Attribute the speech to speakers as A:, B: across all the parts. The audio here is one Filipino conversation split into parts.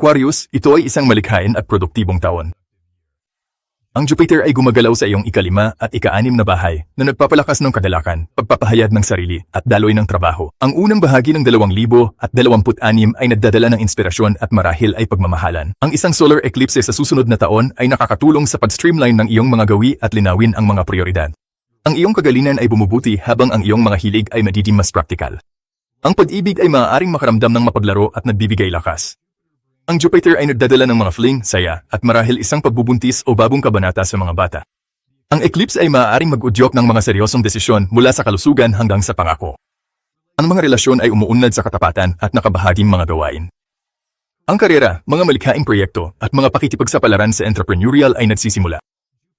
A: Aquarius, ito ay isang malikhain at produktibong taon. Ang Jupiter ay gumagalaw sa iyong ikalima at ikaanim na bahay na nagpapalakas ng kadalakan, pagpapahayag ng sarili at daloy ng trabaho. Ang unang bahagi ng 2026 ay nagdadala ng inspirasyon at marahil ay pagmamahalan. Ang isang solar eclipse sa susunod na taon ay nakakatulong sa pag-streamline ng iyong mga gawi at linawin ang mga prioridad. Ang iyong kagalingan ay bumubuti habang ang iyong mga hilig ay magiging mas praktikal. Ang pag-ibig ay maaaring makaramdam ng mapaglaro at nagbibigay lakas. Ang Jupiter ay nagdadala ng mga fling, saya, at marahil isang pagbubuntis o bagong kabanata sa mga bata. Ang eclipse ay maaaring mag-udyok ng mga seryosong desisyon mula sa kalusugan hanggang sa pangako. Ang mga relasyon ay umuunlad sa katapatan at nakabahaging mga gawain. Ang karera, mga malikhaing proyekto, at mga pakikipagsapalaran sa entrepreneurial ay nagsisimula.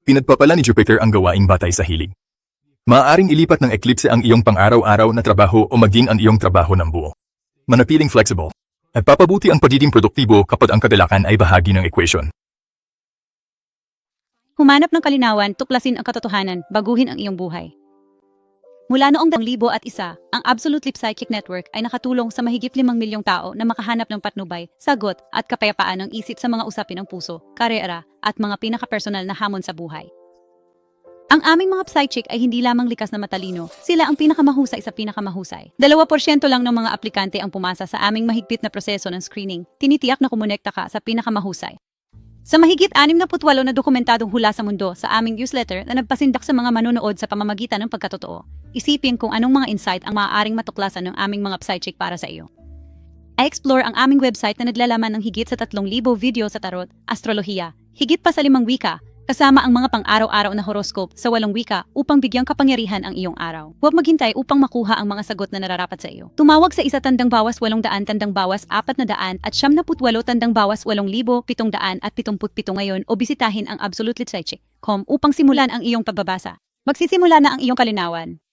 A: Pinagpapala ni Jupiter ang gawaing batay sa hilig. Maaaring ilipat ng eclipse ang iyong pang-araw-araw na trabaho o maging ang iyong trabaho ng buo. Manatiling flexible. At papabuti ang pagiging produktibo kapag ang kadalakan ay bahagi ng equation.
B: Humanap ng kalinawan, tuklasin ang katotohanan, baguhin ang iyong buhay. Mula noong 2001, ang Absolute Lip Psychic Network ay nakatulong sa mahigit 5 milyong tao na makahanap ng patnubay, sagot at kapayapaan ng isip sa mga usapin ng puso, karera at mga pinakapersonal na hamon sa buhay. Ang aming mga psychic ay hindi lamang likas na matalino, sila ang pinakamahusay sa pinakamahusay. 2% lang ng mga aplikante ang pumasa sa aming mahigpit na proseso ng screening. Tinitiyak na kumonekta ka sa pinakamahusay. Sa mahigit 68 na dokumentadong hula sa mundo sa aming newsletter na nagpasindak sa mga manonood sa pamamagitan ng pagkatotoo, isipin kung anong mga insight ang maaaring matuklasan ng aming mga psychic para sa iyo. I-explore ang aming website na naglalaman ng higit sa 3,000 video sa tarot, astrolohiya, higit pa sa limang wika, kasama ang mga pang-araw-araw na horoscope sa walong wika upang bigyang kapangyarihan ang iyong araw. Huwag maghintay upang makuha ang mga sagot na nararapat sa iyo. Tumawag sa isa tandang bawas walong daan tandang bawas apat na daan at siyam na putwalo tandang bawas walong libo pitong daan at pitumput pito ngayon o bisitahin ang absolutelypsychic.com upang simulan ang iyong pagbabasa. Magsisimula na ang iyong kalinawan.